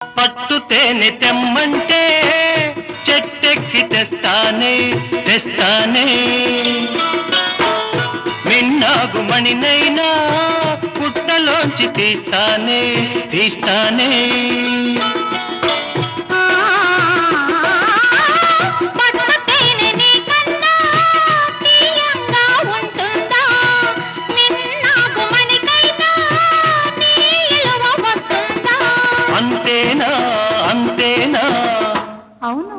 పట్టు తేనె తెమ్మంటే చెట్టెక్కి తెస్తానే తెస్తానే. మిన్నాగు మణినైనా పుట్టలోంచి తీస్తానే తీస్తానే. అంతేనా? అవును.